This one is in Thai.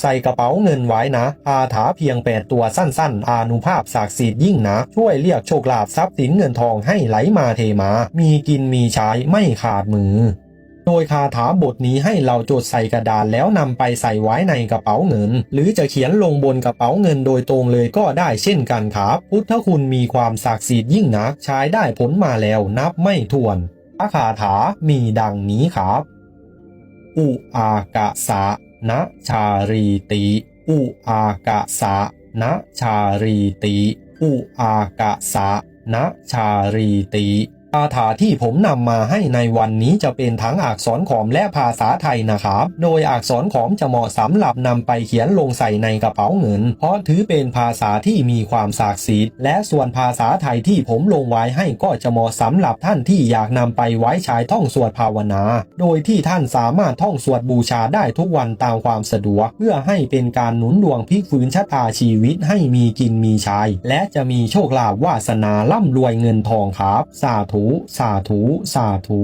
ใส่กระเป๋าเงินไว้นะคาถาเพียงแปดตัวสั้นๆ อานุภาพศักดิ์สิทธิ์ยิ่งนะ ช่วยเรียกโชคลาภทรัพย์สินเงินทองให้ไหลมาเทมา มีกินมีใช้ไม่ขาดมือ โดยคาถาบทนี้ให้เราจดใส่กระดานแล้วนำไปใส่ไว้ในกระเป๋าเงิน หรือจะเขียนลงบนกระเป๋าเงินโดยตรงเลยก็ได้เช่นกันครับ พุทธคุณมีความศักดิ์สิทธิ์ยิ่งนักใช้ได้ผลมาแล้วนับไม่ถ้วนพระคาถามีดังนี้ครับ อุอากะสะ นะชารีติอุอากะสะนะชารีติอุอากะสะนะชารีติ คาถาที่ผมนำมาให้ในวันนี้จะเป็นทั้งอักษรขอมและภาษาไทยนะครับ โดยอักษรขอมจะเหมาะสำหรับนำไปเขียนลงใส่ในกระเป๋าเงิน เพราะถือเป็นภาษาที่มีความศักดิ์สิทธิ์ และส่วนภาษาไทยที่ผมลงไว้ให้ก็จะเหมาะสำหรับท่านที่อยากนำไปไว้ใช้ท่องสวดภาวนา โดยที่ท่านสามารถท่องสวดบูชาได้ทุกวันตามความสะดวก เพื่อให้เป็นการหนุนดวงพลิกฟื้นชะตาชีวิตให้มีกินมีใช้และจะมีโชคลาภวาสนาร่ำรวยเงินทองครับ สาธุสาธุสาธุ